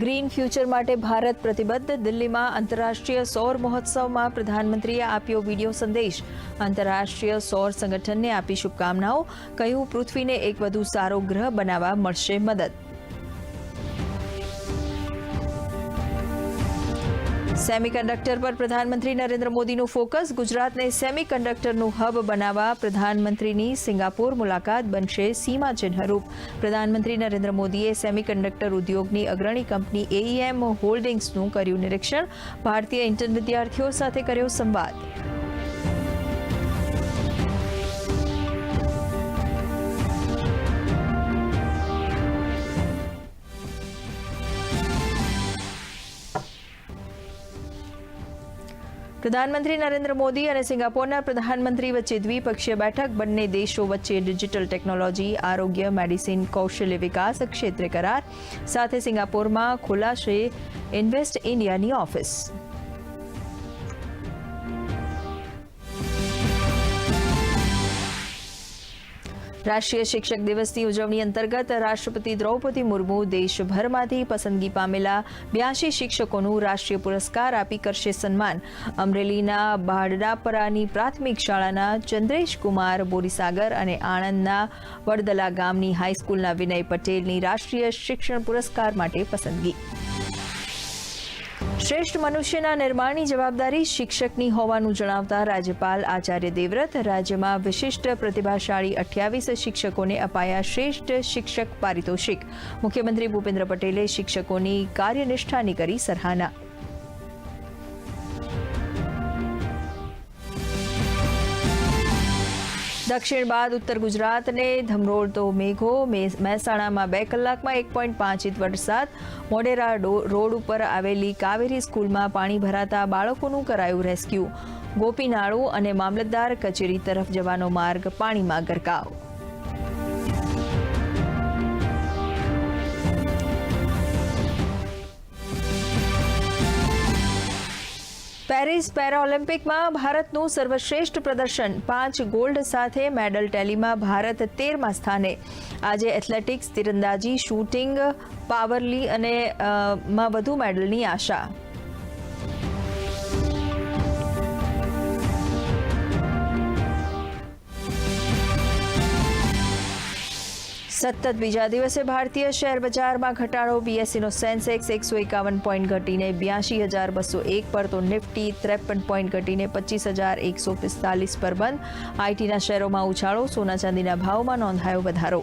Green future માટે ભારત પ્રતિબદ્ધ. દિલ્હીમાં આંતરરાષ્ટ્રીય સૌર મહોત્સવમાં પ્રધાનમંત્રીએ આપ્યો વીડિયો સંદેશ. આંતરરાષ્ટ્રીય સૌર સંગઠનને આપી શુભકામનાઓ. કહ્યું, પૃથ્વીને એક વધુ સારો ગ્રહ બનાવવા મળશે મદદ. સેમિકન્ડક્ટર પર પ્રધાનમંત્રી નરેન્દ્ર મોદીનું ફોકસ ગુજરાતને સેમિકન્ડક્ટરનું હબ બનાવવા પ્રધાનમંત્રીની સિંગાપોર મુલાકાત બનશે સીમાચિહ્નરૂપ પ્રધાનમંત્રી નરેન્દ્ર મોદીએ સેમિકન્ડક્ટર ઉદ્યોગની અગ્રણી કંપની એઈએમ હોલ્ડિંગ્સનું કર્યું નિરીક્ષણ. ભારતીય ઇન્ટર્ન વિદ્યાર્થીઓ સાથે કર્યો સંવાદ. પ્રધાનમંત્રી નરેન્દ્ર મોદી અને સિંગાપોરના પ્રધાનમંત્રી વચ્ચે દ્વિપક્ષીય બેઠક, બંને દેશો વચ્ચે ડિજિટલ ટેકનોલોજી, આરોગ્ય, મેડિસિન, કૌશલ્ય વિકાસ ક્ષેત્રે કરાર. સાથે સિંગાપોરમાં ખોલાશે ઇન્વેસ્ટ ઇન્ડિયાની ઓફિસ. રાષ્ટ્રીય શિક્ષક દિવસની ઉજવણી અંતર્ગત રાષ્ટ્રપતિ દ્રૌપદી મુર્મુ દેશભરમાંથી પસંદગી પામેલા બ્યાસી શિક્ષકોનું રાષ્ટ્રીય પુરસ્કાર આપી કરશે સન્માન. અમરેલીના બારડાપરાની પ્રાથમિક શાળાના ચંદ્રેશ કુમાર બોરીસાગર અને આણંદના વડદલા ગામની હાઈસ્કૂલના વિનય પટેલની રાષ્ટ્રીય શિક્ષણ પુરસ્કાર માટે પસંદગી. શ્રેષ્ઠ મનુષ્યના નિર્માણની જવાબદારી શિક્ષકની હોવાનું જણાવતા રાજ્યપાલ આચાર્ય દેવવ્રત રાજ્યમાં વિશિષ્ટ પ્રતિભાશાળી અઠ્યાવીસ શિક્ષકોને અપાયા શ્રેષ્ઠ શિક્ષક પારિતોષિક. મુખ્યમંત્રી ભૂપેન્દ્ર પટેલે શિક્ષકોની કાર્યનિષ્ઠાની કરી સરાહના. દક્ષિણ બાદ ઉત્તર ગુજરાતને ધમરોળતો મેઘો મહેસાણામાં બે કલાકમાં એક પોઈન્ટ પાંચ ઇંચ વરસાદ. મોડેરા રોડ ઉપર આવેલી કાવેરી સ્કૂલમાં પાણી ભરાતા બાળકોનું કરાયું રેસ્ક્યુ. ગોપીનાળુ અને મામલતદાર કચેરી તરફ જવાનો માર્ગ પાણીમાં ગરકાવ. પેરિસ પેરાઓલિમ્પિકમાં ભારતનું સર્વશ્રેષ્ઠ પ્રદર્શન, પાંચ ગોલ્ડ સાથે મેડલ ટેલીમાં ભારત તેરમા સ્થાને. આજે એથ્લેટિક્સ તીરંદાજી, શૂટિંગ પાવરલી અને માં વધુ મેડલની આશા. સતત બીજા દિવસે ભારતીય શેર બજારમાં ઘટાડો. બીએસસીનો સેન્સેક્સ એકસો એકાવન પોઈન્ટ ઘટીને બ્યાસી હજાર બસો એક પર તો નિફ્ટી ત્રેપન પોઈન્ટ ઘટીને પચીસ હજાર એકસો પિસ્તાલીસ પર બંધ. આઈટીના શેરોમાં ઉછાળો, સોના ચાંદીના ભાવમાં નોંધાયો વધારો.